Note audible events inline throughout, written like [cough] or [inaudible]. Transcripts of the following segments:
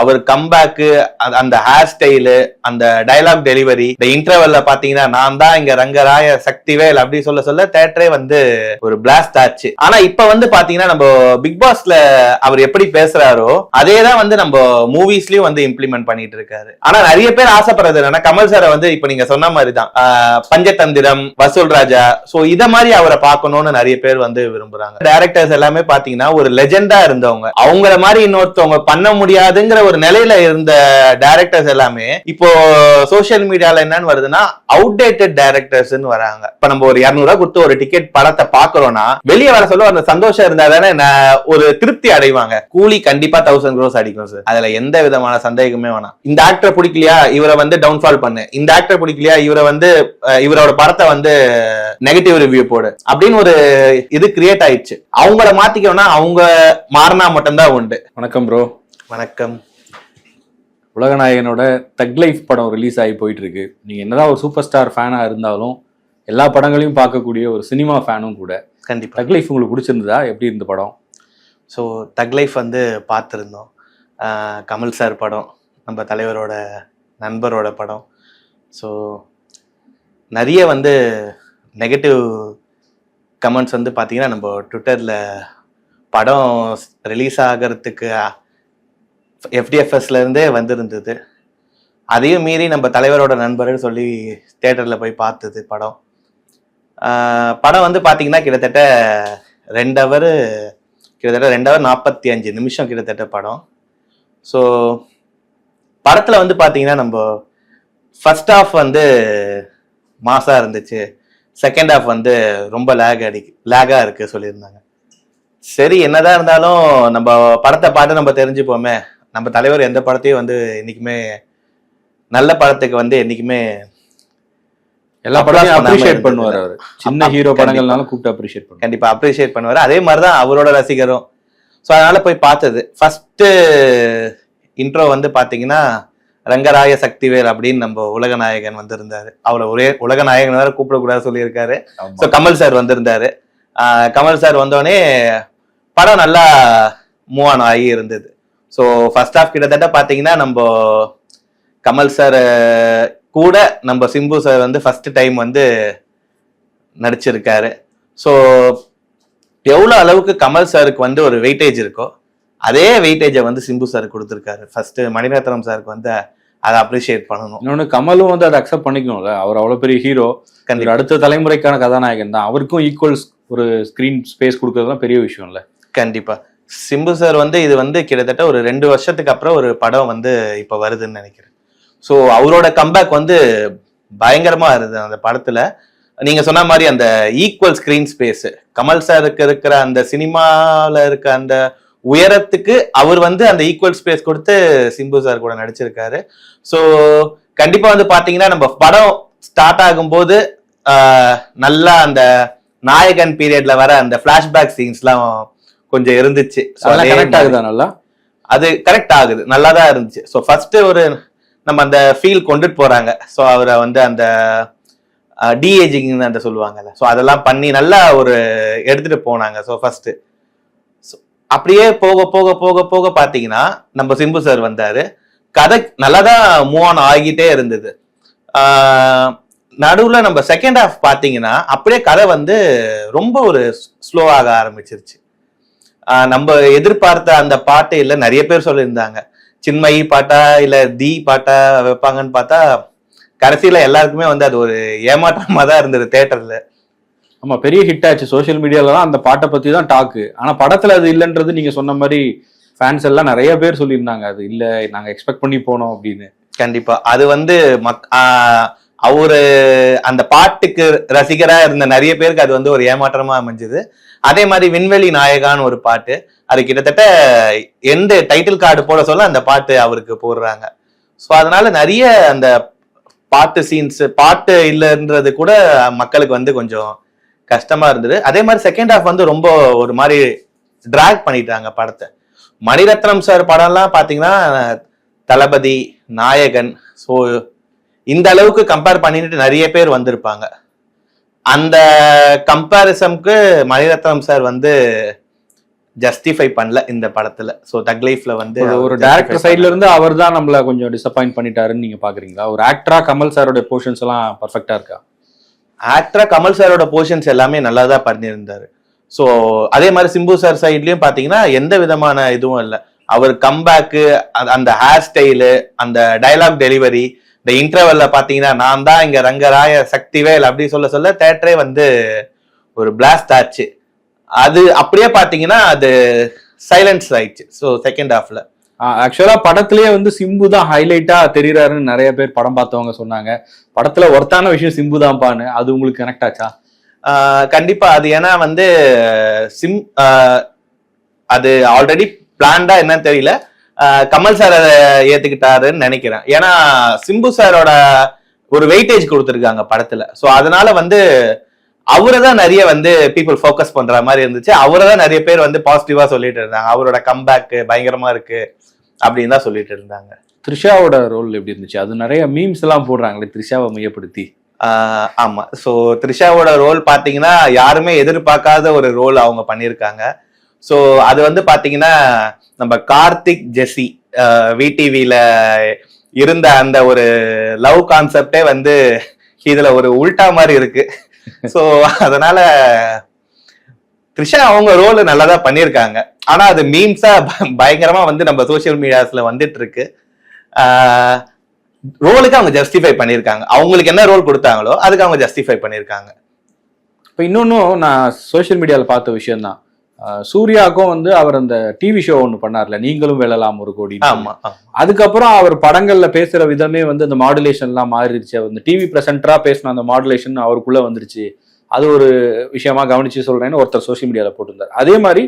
அவர் comeback அந்த hair style அந்த dialogue delivery இந்த இன்டர்வெல்ல பாத்தீங்கன்னா நான் தான் இங்க ரங்கராய சக்திவேல் அப்படி சொல்ல சொல்ல தேட்டரே வந்து ஒரு பிளாஸ்ட் ஆச்சு. ஆனா இப்ப வந்து பாத்தீங்கன்னா நம்ம பிக் பாஸ்ல அவர் எப்படி பேசுறாரோ அதே தான் வந்து நம்ம மூவிஸ்லயும் வந்து இம்ப்ளிமெண்ட் பண்ணிட்டு இருக்காரு. ஆனா நிறைய பேர் ஆசைப்படுறது என்னன்னா கமல் சாரை வந்து இப்ப நீங்க சொன்ன மாதிரி தான் ஆஹ் பஞ்சதந்திரம் வசூல் ராஜா சோ இத மாதிரி அவரை பார்க்கணும்னு நிறைய பேர் வந்து விரும்புறாங்க. டேரக்டர்ஸ் எல்லாமே பாத்தீங்கன்னா ஒரு லெஜெண்டா இருந்தவங்க. அவங்கள மாதிரி இன்னொருத்தவங்க பண்ண முடியாதுங்கிற ஒரு நிலையில இருந்த டேரக்டர்ஸ் எல்லாமே இப்போ சோஷியல் மீடியால என்னன்னு வருதுன்னா அவுடேட்டட் டேரக்டர்ஸ் வராங்க. இப்ப நம்ம ஒரு இருநூறு ரூபாய் கொடுத்து ஒரு டிக்கெட் படத்தை பாக்குறோம்னா வெளியே வர சொல்ல அந்த சந்தோஷம் இருந்தா தானே நான் ஒரு திருப்தி அடைவாங்க. கூலி கண்டிப்பா தௌசண்ட் க்ரோஸ் அடிக்கும் சார் அதுல எந்த விதமான சந்தேகமே வேணாம். இந்த ஆக்டர் பிடிக்கலையா? இவரை வந்து டவுன்ஃபால் பண்ணு. இந்த ஆக்டர் பிடிக்கலையா? இவரை வந்து இவரோட படத்தை வந்து நெகட்டிவ் ரிவ்யூ போடு. அப்படின்னு ஒரு இது கிரியேட் ஆயிடுச்சு. அவங்கள மாத்திக்கணும்னா அவங்க மாறினா மட்டும்தான் உண்டு. வணக்கம் ப்ரோ வணக்கம். உலகநாயகனோட தக் லைஃப் படம் ரிலீஸ் ஆகி போயிட்டு இருக்கு நீங்க என்னதான் ஒரு சூப்பர் ஸ்டார் ஃபேனா இருந்தாலும் எல்லா படங்களையும் பார்க்கக்கூடிய ஒரு சினிமா ஃபேனும் கூட கண்டிப்பா. தக் லைஃப் உங்களுக்கு பிடிச்சிருந்ததா? எப்படி இருந்த படம்? ஸோ தக் லைஃப் வந்து பார்த்துருந்தோம். கமல் சார் படம் நம்ம தலைவரோட நண்பரோட படம். ஸோ நிறைய வந்து நெகட்டிவ் கமெண்ட்ஸ் வந்து பார்த்தீங்கன்னா நம்ம ட்விட்டரில் படம் ரிலீஸ் ஆகிறதுக்கு எஃப்டிஎஃப்எஸ்லேருந்தே இருந்தே வந்திருந்தது. அதையும் மீறி நம்ம தலைவரோட நண்பர்கள் சொல்லி தேட்டரில் போய் பார்த்தது படம். படம் வந்து பார்த்தீங்கன்னா கிட்டத்தட்ட ரெண்டு ஹவர் கிட்டத்தட்ட ரெண்டு ஹவர் நாற்பத்தி அஞ்சு நிமிஷம் கிட்டத்தட்ட படம். ஸோ படத்தில் வந்து பார்த்தீங்கன்னா நம்ம ஃபர்ஸ்ட் ஹாஃப் வந்து மாசாக இருந்துச்சு. செகண்ட் ஹாஃப் வந்து ரொம்ப லேக் அடி லேகாக இருக்குது சொல்லியிருந்தாங்க. சரி என்னதான் இருந்தாலும் நம்ம படத்தை பார்த்து நம்ம தெரிஞ்சுப்போமே. நம்ம தலைவர் எந்த படத்தையும் வந்து என்னைக்குமே நல்ல படத்துக்கு வந்து என்னைக்குமே எல்லா படத்தையும் அப்ரிஷியேட். பண்ணுவார் அவர். சின்ன ஹீரோ. படங்கள்னாலும் கூப்பிட்டு அப்ரிஷியேட் பண்ணுவார். கண்டிப்பா அப்ரிஷியேட் பண்ணுவாரு. அதே மாதிரிதான் அவரோட ரசிகரும். ஸோ அதனால போய் பார்த்தது. ஃபர்ஸ்ட் இன்ட்ரோ வந்து பாத்தீங்கன்னா ரங்கராய சக்திவேல் அப்படின்னு நம்ம உலகநாயகன் வந்திருந்தாரு. அவரை ஒரே உலகநாயகன் வேற கூப்பிடக்கூடாது சொல்லியிருக்காரு. ஸோ கமல் சார் வந்திருந்தாரு. கமல் சார் வந்தோடனே படம் நல்லா மூவ் ஆன் ஆகி இருந்தது. ஸோ ஃபர்ஸ்ட் ஹாஃப் கிட்டத்தட்ட பார்த்தீங்கன்னா நம்ம கமல் சார் கூட நம்ம சிம்பு சார் வந்து ஃபர்ஸ்ட் டைம் வந்து நடிச்சிருக்காரு. ஸோ எவ்வளோ அளவுக்கு கமல் சாருக்கு வந்து ஒரு வெயிட்டேஜ் இருக்கோ அதே வெயிட்டேஜை வந்து சிம்பு சார் கொடுத்துருக்காரு. ஃபர்ஸ்ட் மணிரத்னம் சாருக்கு வந்து அதை அப்ரிஷியேட் பண்ணணும். இன்னொன்னு கமலும் வந்து அதை அக்செப்ட் பண்ணிக்கணும்ல. அவர் அவ்வளவு பெரிய ஹீரோ அடுத்த தலைமுறைக்கான கதாநாயகன் தான். அவருக்கும் ஈக்குவல் ஒரு ஸ்கிரீன் ஸ்பேஸ் கொடுக்கறதுலாம் பெரிய விஷயம் இல்ல கண்டிப்பா. சிம்பு சார் வந்து இது வந்து கிட்டத்தட்ட ஒரு ரெண்டு வருஷத்துக்கு அப்புறம் ஒரு படம் வந்து இப்போ வருதுன்னு நினைக்கிறேன். ஸோ அவரோட கம்பேக் வந்து பயங்கரமா இருந்தது அந்த படத்துல. நீங்க சொன்ன மாதிரி அந்த ஈக்குவல் ஸ்கிரீன் ஸ்பேஸ் கமல் சாருக்கு இருக்கிற அந்த சினிமாவில் இருக்க அந்த உயரத்துக்கு அவர் வந்து அந்த ஈக்குவல் ஸ்பேஸ் கொடுத்து சிம்பு சார் கூட நடிச்சிருக்காரு. ஸோ கண்டிப்பா வந்து பாத்தீங்கன்னா நம்ம படம் ஸ்டார்ட் ஆகும்போது நல்லா அந்த நாயகன் பீரியட்ல வர அந்த பிளாஷ்பேக் சீன்ஸ்லாம் கொஞ்சம் இருந்துச்சு. கனெக்ட் ஆகுதா நல்லா? அது கரெக்ட் ஆகுது. நல்லா தான் இருந்துச்சு. ஸோ ஃபர்ஸ்ட் ஒரு நம்ம அந்த ஃபீல் கொண்டுட்டு போறாங்க. ஸோ அவரை வந்து அந்த டிஏஜிங்னு அந்த சொல்லுவாங்கல்ல. ஸோ அதெல்லாம் பண்ணி நல்லா ஒரு எடுத்துட்டு போனாங்க. ஸோ ஃபர்ஸ்ட் அப்படியே போக போக போக போக பார்த்தீங்கன்னா நம்ம சிம்பு சார் வந்தாரு. கதை நல்லா தான் மூவ் ஆன் ஆகிட்டே இருந்தது. நடுவில் நம்ம செகண்ட் ஹாஃப் பார்த்தீங்கன்னா அப்படியே கதை வந்து ரொம்ப ஒரு ஸ்லோ ஆக ஆரம்பிச்சிருச்சு. நம்ம எதிர்பார்த்த அந்த பாட்டு இல்ல நிறைய பேர் சொல்லியிருந்தாங்க. சின்மயி பாட்டா இல்ல தி பாட்டா வைப்பாங்கன்னு பார்த்தா கடைசியில எல்லாருக்குமே வந்து அது ஒரு ஏமாற்றமா தான் இருந்தது தேட்டர்ல. ஆமா பெரிய ஹிட் ஆச்சு. சோஷியல் மீடியால தான் அந்த பாட்டை பத்தி தான் டாக்கு ஆனா படத்துல அது இல்லைன்றது நீங்க சொன்ன மாதிரி ஃபேன்ஸ் எல்லாம் நிறைய பேர் சொல்லியிருந்தாங்க. அது இல்ல நாங்க எக்ஸ்பெக்ட் பண்ணி போனோம் அப்படின்னு. கண்டிப்பா. அது வந்து மக் அவரு அந்த பாட்டுக்கு ரசிகரா இருந்த நிறைய பேருக்கு அது வந்து ஒரு ஏமாற்றமா அமைஞ்சது. அதே மாதிரி விண்வெளி நாயகான்னு ஒரு பாட்டு. அது கிட்டத்தட்ட எந்த டைட்டில் கார்டு போட சொல்ல அந்த பாட்டு அவருக்கு போடுறாங்க. ஸோ அதனால நிறைய அந்த பாட்டு சீன்ஸ் பாட்டு இல்லைன்றது கூட மக்களுக்கு வந்து கொஞ்சம் கஷ்டமா இருந்தது. அதே மாதிரி செகண்ட் ஹாஃப் வந்து ரொம்ப ஒரு மாதிரி டிராக் பண்ணிட்டாங்க படத்தை. மணிரத்னம் சார் படம்லாம் பார்த்தீங்கன்னா தளபதி நாயகன். ஸோ இந்த அளவுக்கு கம்பேர் பண்ணிட்டு நிறைய பேர் வந்திருப்பாங்க. அந்த கம்பேரிசம்க்கு மணிரத்னம் சார் வந்து ஜஸ்டிஃபை பண்ணல இந்த படத்துல. சோ தக் லைஃப்ல வந்து ஒரு- டேரக்டர் சைடுல. இருந்து அவர் தான் நம்மள கொஞ்சம் டிசப்பாயிண்ட் பண்ணிட்டாருன்னு நீங்க பாக்குறீங்களா? ஒரு ஆக்டரா கமல் சாரோட போர்ஷன்ஸ் எல்லாம் பர்ஃபெக்டா இருக்கா? ஆக்டரா கமல் சாரோட போர்ஷன்ஸ் எல்லாமே நல்லா தான் பண்ணியிருந்தாரு. ஸோ அதே மாதிரி சிம்பு சார் சைட்லயும் பாத்தீங்கன்னா எந்த விதமான இதுவும் இல்லை. அவர் கம்பேக்கு அந்த ஹேர் ஸ்டைலு அந்த டயலாக் டெலிவரி இந்த இன்டர்வெல்ல பாத்தீங்கன்னா நான் தான் இங்க ரங்கராய சக்திவேல் அப்படி சொல்ல சொல்ல தேட்டரே வந்து ஒரு பிளாஸ்ட் ஆச்சு. அது அப்படியே பாத்தீங்கன்னா அது சைலன்ஸ் ஆயிடுச்சு. ஸோ செகண்ட் ஹாஃப்ல ஆக்சுவலா படத்திலேயே வந்து சிம்பு தான் ஹைலைட்டா தெரியறாருன்னு நிறைய பேர் படம் பார்த்தவங்க சொன்னாங்க. படத்துல ஒர்த்தான விஷயம் சிம்பு தான்பான்னு அது உங்களுக்கு கனெக்ட் ஆச்சா? கண்டிப்பா. அது ஏன்னா வந்து சிம் அது ஆல்ரெடி பிளான்டா என்னன்னு தெரியல. கமல் சார் அதை ஏத்துக்கிட்டாருன்னு நினைக்கிறேன். ஏன்னா சிம்பு சாரோட ஒரு வெயிட்டேஜ் கொடுத்துருக்காங்க படத்துல. சோ அதனால வந்து அவரை தான் நிறைய வந்து பீப்புள் ஃபோக்கஸ் பண்ற மாதிரி இருந்துச்சு. அவரை தான் நிறைய பேர் வந்து பாசிட்டிவா சொல்லிட்டு இருந்தாங்க. அவரோட கம்பேக் பயங்கரமா இருக்கு அப்படின்னு தான் சொல்லிட்டு இருந்தாங்க. த்ரிஷாவோட ரோல் எப்படி இருந்துச்சு? அது நிறைய மீம்ஸ் எல்லாம் போடுறாங்களே த்ரிஷாவை மையப்படுத்தி. ஆமா. சோ த்ரிஷாவோட ரோல் பாத்தீங்கன்னா யாருமே எதிர்பார்க்காத ஒரு ரோல் அவங்க பண்ணியிருக்காங்க. ஸோ அது வந்து பார்த்தீங்கன்னா நம்ம கார்த்திக் ஜெஸ்ஸி விடிவியில் இருந்த அந்த ஒரு லவ் கான்செப்டே வந்து இதுல ஒரு உல்டா மாதிரி இருக்கு. ஸோ அதனால த்ரிஷா அவங்க ரோல் நல்லா தான் பண்ணியிருக்காங்க ஆனா அது மீம்ஸா பயங்கரமா வந்து நம்ம சோஷியல் மீடியாஸ்ல வந்துட்டு இருக்கு ரோலுக்கு அவங்க ஜஸ்டிஃபை பண்ணியிருக்காங்க அவங்களுக்கு என்ன ரோல் கொடுத்தாங்களோ அதுக்கு அவங்க ஜஸ்டிஃபை பண்ணியிருக்காங்க இப்போ இன்னொன்னும் நான் சோஷியல் மீடியாவில் பார்த்த விஷயம் தான் சூர்யாவுக்கும் வந்து அவர் அந்த டிவி ஷோ ஒன்று பண்ணார்ல நீங்களும் வெல்லலாம் ஒரு கோடி. அதுக்கப்புறம் அவர் படங்கள்ல பேசுற விதமே வந்து அந்த மாடுலேஷன்லாம் மாறிடுச்சு. அந்த டிவி பிரசன்டரா பேசின அந்த மாடுலேஷன் அவருக்குள்ள வந்துருச்சு. அது ஒரு விஷயமா கவனிச்சு சொல்றேன்னு ஒருத்தர் சோஷியல் மீடியால போட்டிருந்தார். அதே மாதிரி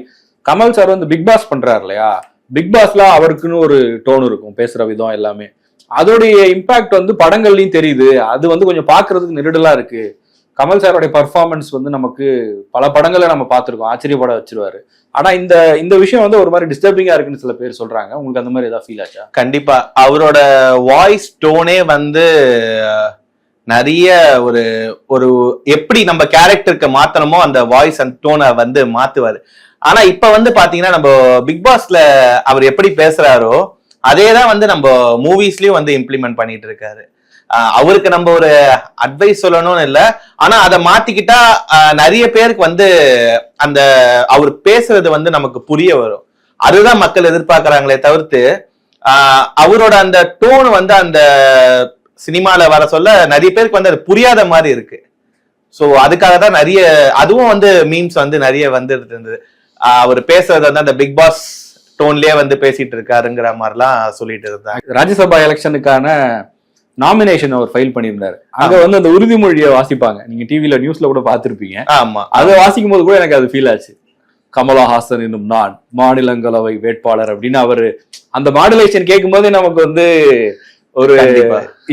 கமல் சார் வந்து பிக் பாஸ் பண்றாரு இல்லையா? பிக் பாஸ்ல அவருக்குன்னு ஒரு டோன் இருக்கும் பேசுற விதம் எல்லாமே. அதோடைய இம்பாக்ட் வந்து படங்கள்லயும் தெரியுது. அது வந்து கொஞ்சம் பாக்குறதுக்கு நெருடலா இருக்கு. கமல் சாருடைய பர்ஃபார்மன்ஸ் வந்து நமக்கு பல படங்களை நம்ம பார்த்துருக்கோம். ஆச்சரியப்பட வச்சிருவாரு. ஆனா இந்த இந்த விஷயம் வந்து ஒரு மாதிரி டிஸ்டர்பிங்கா இருக்குன்னு சில பேர் சொல்றாங்க. உங்களுக்கு அந்த மாதிரி ஏதாவது ஃபீல் ஆச்சா? கண்டிப்பா. அவரோட வாய்ஸ் டோனே வந்து நிறைய ஒரு ஒரு எப்படி நம்ம கேரக்டருக்கு மாத்தணுமோ அந்த வாய்ஸ் அண்ட் டோனை வந்து மாத்துவாரு. ஆனா இப்ப வந்து பாத்தீங்கன்னா நம்ம பிக் பாஸ்ல அவர் எப்படி பேசுறாரோ அதே தான் வந்து நம்ம மூவிஸ்லயும் வந்து இம்ப்ளிமெண்ட் பண்ணிட்டு இருக்காரு. அவருக்கு நம்ம ஒரு அட்வைஸ் சொல்லணும்னு இல்ல. ஆனா அதை மாத்திக்கிட்டா நிறைய பேருக்கு வந்து அந்த அவர் பேசுறது வந்து நமக்கு புரிய வரும். அதுதான் மக்கள் எதிர்பார்க்கிறாங்களே தவிர்த்து அவரோட அந்த டோன் வந்து அந்த சினிமால வர சொல்ல நிறைய பேருக்கு வந்து அது புரியாத மாதிரி இருக்கு. சோ அதுக்காக தான் நிறைய அதுவும் வந்து மீம்ஸ் வந்து நிறைய வந்துட்டு இருந்தது. அவர் பேசுறது வந்து அந்த பிக் பாஸ் டோன்லயே வந்து பேசிட்டு இருக்காருங்கிற மாதிரிலாம் சொல்லிட்டு இருந்தாங்க. ராஜ்யசபா எலெக்ஷனுக்கான நாமினேஷன் அவர் ஃபைல் பண்ணியிருந்தாரு. அங்க வந்து அந்த உறுதிமொழியை வாசிப்பாங்க. நீங்க டிவில நியூஸ்ல கூட பார்த்திருப்பீங்க. ஆமா. அதை வாசிக்கும் போது கூட எனக்கு அது ஃபீல் ஆச்சு. கமலஹாசன் என்னும் நான் மாநிலங்களவை வேட்பாளர் அப்படின்னு அவரு அந்த மாடுலேஷன் கேட்கும் போதே நமக்கு வந்து ஒரு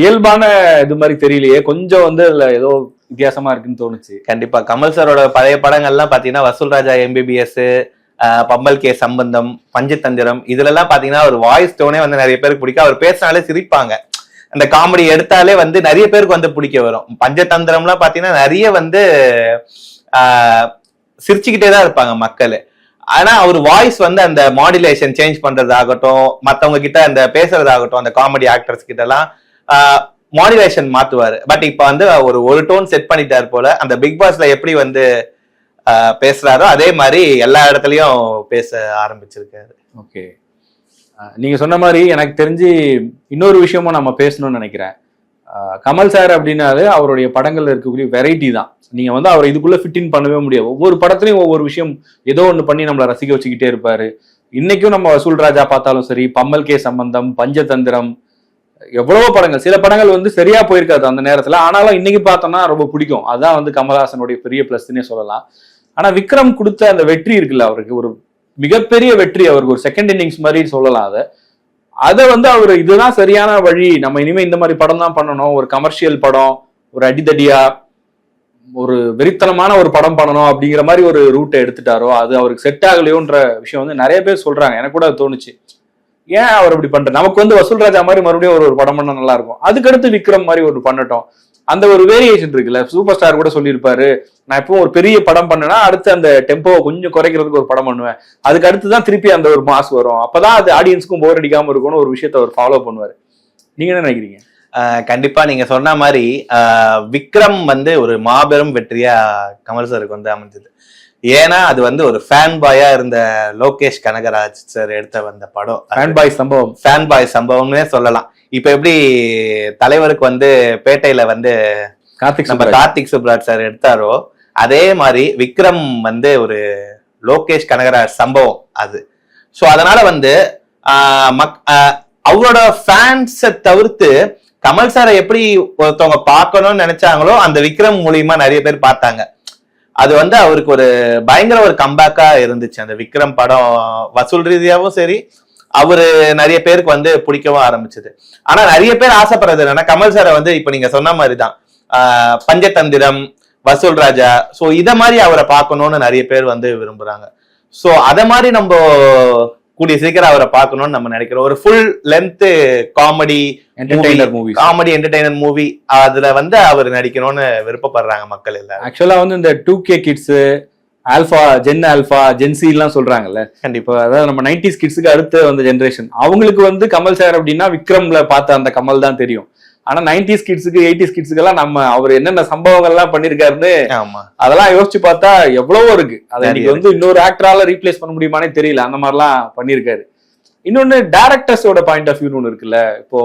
இயல்பான இது மாதிரி தெரியலையே. கொஞ்சம் வந்து அதுல ஏதோ வித்தியாசமா இருக்குன்னு தோணுச்சு. கண்டிப்பா. கமல் சாரோட பழைய படங்கள்லாம் பாத்தீங்கன்னா வசூல் ராஜா எம்பிபிஎஸ் பம்பல் கே சம்பந்தம் பஞ்சதந்திரம் இதுல எல்லாம் பாத்தீங்கன்னா ஒரு வாய்ஸ் டோனே வந்து நிறைய பேருக்கு பிடிக்கும். அவர் பேசினாலே சிரிப்பாங்க. அந்த காமெடி எடுத்தாலே வந்து நிறைய பேருக்கு வந்து பிடிக்க வரும். பஞ்சதந்திரம்லாம் பார்த்தீங்கன்னா நிறைய வந்து சிரிச்சுக்கிட்டே தான் இருப்பாங்க மக்கள். ஆனா அவர் வாய்ஸ் வந்து அந்த மாடுலேஷன் சேஞ்ச் பண்றதாகட்டும் மத்தவங்க கிட்ட அந்த பேசுறதாகட்டும் அந்த காமெடி ஆக்டர்ஸ் கிட்ட எல்லாம் மாடுலேஷன் மாத்துவாரு. பட் இப்ப வந்து ஒரு ஒரு டோன் செட் பண்ணிட்டார் போல அந்த பிக் பாஸ்ல எப்படி வந்து பேசுறாரோ அதே மாதிரி எல்லா இடத்துலயும் பேச ஆரம்பிச்சிருக்காரு. ஓகே நீங்க சொன்ன மாதிரி எனக்கு தெரிஞ்சு இன்னொரு விஷயமும் நம்ம பேசணும்னு நினைக்கிறேன். கமல் சார் அப்படின்னாலே அவருடைய படங்கள்ல இருக்கக்கூடிய வெரைட்டி தான். நீங்க வந்து அவர் இதுக்குள்ள ஃபிட்டின் பண்ணவே முடியாது. ஒவ்வொரு படத்துலையும் ஒவ்வொரு விஷயம் ஏதோ ஒண்ணு பண்ணி நம்மளை ரசிக்க வச்சுக்கிட்டே இருப்பாரு. இன்னைக்கும் நம்ம வசூல் ராஜா பார்த்தாலும் சரி பம்மல் கே சம்பந்தம் பஞ்சதந்திரம் எவ்வளவோ படங்கள். சில படங்கள் வந்து சரியா போயிருக்காது அந்த நேரத்துல. ஆனாலும் இன்னைக்கு பார்த்தோம்னா ரொம்ப பிடிக்கும். அதான் வந்து கமல்ஹாசனுடைய பெரிய பிளஸ்னே சொல்லலாம். ஆனா விக்ரம் கொடுத்த அந்த வெற்றி இருக்குல்ல அவருக்கு. ஒரு மிகப்பெரிய வெற்றி அவருக்கு ஒரு செகண்ட் இன்னிங்ஸ் மாதிரி சொல்லலாம் அதை. அதை வந்து அவர் இதுதான் சரியான வழி. நம்ம இனிமே இந்த மாதிரி படம் தான் பண்ணணும். ஒரு கமர்ஷியல் படம் ஒரு அடிதடியா ஒரு வெறித்தனமான ஒரு படம் பண்ணணும் அப்படிங்கிற மாதிரி ஒரு ரூட்டை எடுத்துட்டாரோ அது அவருக்கு செட் ஆகலையோன்ற விஷயம் வந்து நிறைய பேர் சொல்றாங்க. எனக்கு கூட அது தோணுச்சு. ஏன் அவர் இப்படி பண்ற? நமக்கு வந்து வசூல் ராஜா மாதிரி மறுபடியும் ஒரு ஒரு படம் பண்ண நல்லா இருக்கும். அதுக்கடுத்து விக்ரம் மாதிரி ஒரு பண்ணட்டும். அந்த ஒரு வேரியேஷன் இருக்குல்ல. சூப்பர் ஸ்டார் கூட சொல்லியிருப்பாரு நான் இப்போ ஒரு பெரிய படம் பண்ணேன்னா அடுத்து அந்த டெம்போவை கொஞ்சம் குறைக்கிறதுக்கு ஒரு படம் பண்ணுவேன். அதுக்கு அடுத்து தான் திருப்பி அந்த ஒரு மாஸ் வரும். அப்பதான் அது ஆடியன்ஸ்க்கும் போர் அடிக்காம இருக்கும்னு ஒரு விஷயத்த அவர் ஃபாலோ பண்ணுவாரு. நீங்க என்ன நினைக்கிறீங்க? கண்டிப்பா நீங்க சொன்ன மாதிரி விக்ரம் வந்து ஒரு மாபெரும் வெற்றியா கமல் சாருக்கு வந்து அமைஞ்சது. ஏன்னா அது வந்து ஒரு ஃபேன் பாயா இருந்த லோகேஷ் கனகராஜ் சார் எடுத்த வந்த படம். ஃபேன் பாய் சம்பவம். ஃபேன் பாய் சம்பவம்னே சொல்லலாம். இப்ப எப்படி தலைவருக்கு வந்து பேட்டையில வந்து கார்த்திக் நம்ம கார்த்திக் சுப்ராஜ் சார் எடுத்தாரோ அதே மாதிரி விக்ரம் வந்து ஒரு லோகேஷ் கனகராஜ் சம்பவம் அது. சோ அதனால வந்து மக்- அவரோட ஃபேன்ஸை தவிர்த்து கமல் சாரை எப்படி ஒருத்தவங்க பார்க்கணும்னு நினைச்சாங்களோ அந்த விக்ரம் மூலியமா நிறைய பேர் பார்த்தாங்க. அது வந்து அவருக்கு ஒரு பயங்கர ஒரு கம்பேக்கா இருந்துச்சு. அந்த விக்ரம் படம் வசூல் ரீதியாவும் சரி அவரு நிறைய பேருக்கு வந்து பிடிக்கவும் ஆரம்பிச்சது. ஆனா நிறைய பேர் ஆசைப்படுறது என்னன்னா கமல் சாரை வந்து இப்ப நீங்க சொன்ன மாதிரிதான். பஞ்சதந்திரம் வசூல் ராஜா. சோ இத மாதிரி அவரை பார்க்கணும்னு நிறைய பேர் வந்து விரும்புறாங்க. சோ அத மாதிரி நம்ம கூடிய சீக்கிரம் அவரை பார்க்கணும்னு நம்ம நினைக்கிறோம். ஒரு full length comedy entertainer movies comedy entertainer movie அதுல வந்து அவர் நடிக்கணும்னு விருப்பப்படுறாங்க மக்கள் எல்லாரும். ஆக்சுவலா வந்து இந்த two K kids alpha gen alpha gen Z எல்லாம் சொல்றாங்கல்ல. கண்டிப்பா. அதாவது நம்ம நைன்டிஸ் கிட்ஸுக்கு அடுத்து வந்த ஜென்ரேஷன் அவங்களுக்கு வந்து கமல் சார் அப்படின்னா விக்ரம்ல பார்த்த அந்த கமல் தான் தெரியும். ஆனா நைன்டிஸ் கிட்ஸுக்கு எயிட்டிஸ் கிட்ஸுக்கெல்லாம் நம்ம அவர் என்னென்ன சம்பவங்கள்லாம் பண்ணிருக்காருன்னு அதெல்லாம் யோசிச்சு பார்த்தா எவ்வளவோ இருக்கு. அதை இன்னைக்கு வந்து இன்னொரு ஆக்டரால ரீப்ளேஸ் பண்ண முடியுமானே தெரியல. அந்த மாதிரிலாம் பண்ணியிருக்காரு இன்னொன்னு டேரக்டர்ஸோட பாயிண்ட் ஆஃப் வியூ ஒன்று இருக்குல்ல. இப்போ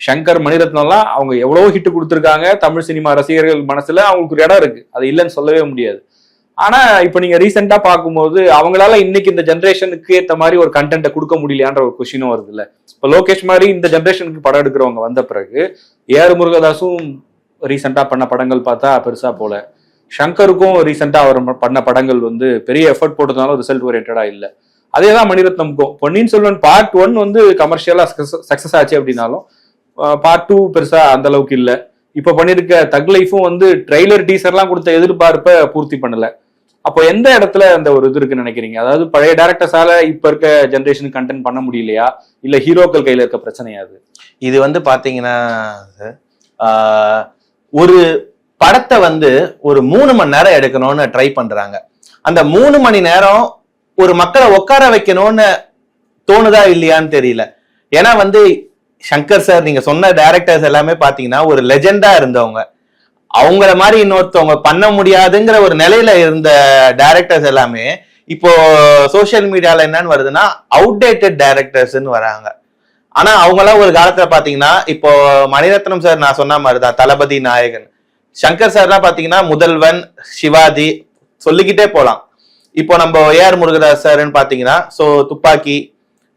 சங்கர் மணிரத்னம்லாம் அவங்க எவ்வளவோ ஹிட் கொடுத்துருக்காங்க. தமிழ் சினிமா ரசிகர்கள் மனசுல அவங்களுக்கு ஒரு இடம் இருக்கு. அது இல்லைன்னு சொல்லவே முடியாது. ஆனா இப்போ நீங்க ரீசெண்டா பார்க்கும்போது அவங்களால இன்னைக்கு இந்த ஜென்ரேஷனுக்கு ஏத்த மாதிரி ஒரு கண்டென்ட்டை கொடுக்க முடியலையான்ற ஒரு கொஸ்டினும் வருது இல்ல இப்போ லோகேஷ் மாதிரி இந்த ஜென்ரேஷனுக்கு படம் எடுக்கிறவங்க வந்த பிறகு ஏஆர் முருகதாஸும் ரீசெண்டா பண்ண படங்கள் பார்த்தா பெருசா போல. ஷங்கருக்கும் ரீசெண்டா அவர் பண்ண படங்கள் வந்து பெரிய எஃபர்ட் போட்டதுனால ரிசல்ட் ஓரியன்டா இல்ல. அதே தான் மணிரத்னம்க்கும் பொன்னியின் செல்வன் பார்ட் ஒன் வந்து கமர்ஷியலா சக்சஸ் ஆச்சு அப்படின்னாலும் பார்ட் டூ பெருசா அந்த அளவுக்கு இல்ல. இப்ப பண்ணிருக்க தக் லைஃபும் வந்து ட்ரெய்லர் டீசர்லாம் கொடுத்த எதிர்பார்ப்பை பூர்த்தி பண்ணல. அப்போ எந்த இடத்துல அந்த ஒரு இது இருக்குன்னு நினைக்கிறீங்க? அதாவது பழைய டேரக்டர்ஸால இப்ப இருக்க ஜென்ரேஷன் கண்டென்ட் பண்ண முடியலையா? இல்ல ஹீரோக்கள் கையில இருக்க பிரச்சனையா அது? இது வந்து பாத்தீங்கன்னா ஒரு படத்தை வந்து ஒரு மூணு மணி நேரம் எடுக்கணும்னு ட்ரை பண்றாங்க. அந்த மூணு மணி நேரம் ஒரு மக்களை உட்கார வைக்கணும்னு தோணுதா இல்லையான்னு தெரியல. ஏன்னா வந்து சங்கர் சார் நீங்க சொன்ன டேரக்டர்ஸ் எல்லாமே பாத்தீங்கன்னா ஒரு லெஜெண்டா இருந்தவங்க. அவங்கள மாதிரி இன்னொருத்தவங்க பண்ண முடியாதுங்கிற ஒரு நிலையில இருந்த டைரக்டர்ஸ் எல்லாமே இப்போ சோஷியல் மீடியால என்னன்னு வருதுன்னா அவுடேட்டட் டைரக்டர்ஸ்னு வராங்க. ஆனா அவங்களாம் ஒரு காலத்துல பாத்தீங்கன்னா இப்போ மணிரத்னம் சார் நான் சொன்ன மாதிரிதான் தளபதி நாயகன். சங்கர் சார்லாம் பாத்தீங்கன்னா முதல்வன் சிவாஜி சொல்லிக்கிட்டே போலாம். இப்போ நம்ம ஏஆர் முருகதாஸ் சார்னு பாத்தீங்கன்னா சோ துப்பாக்கி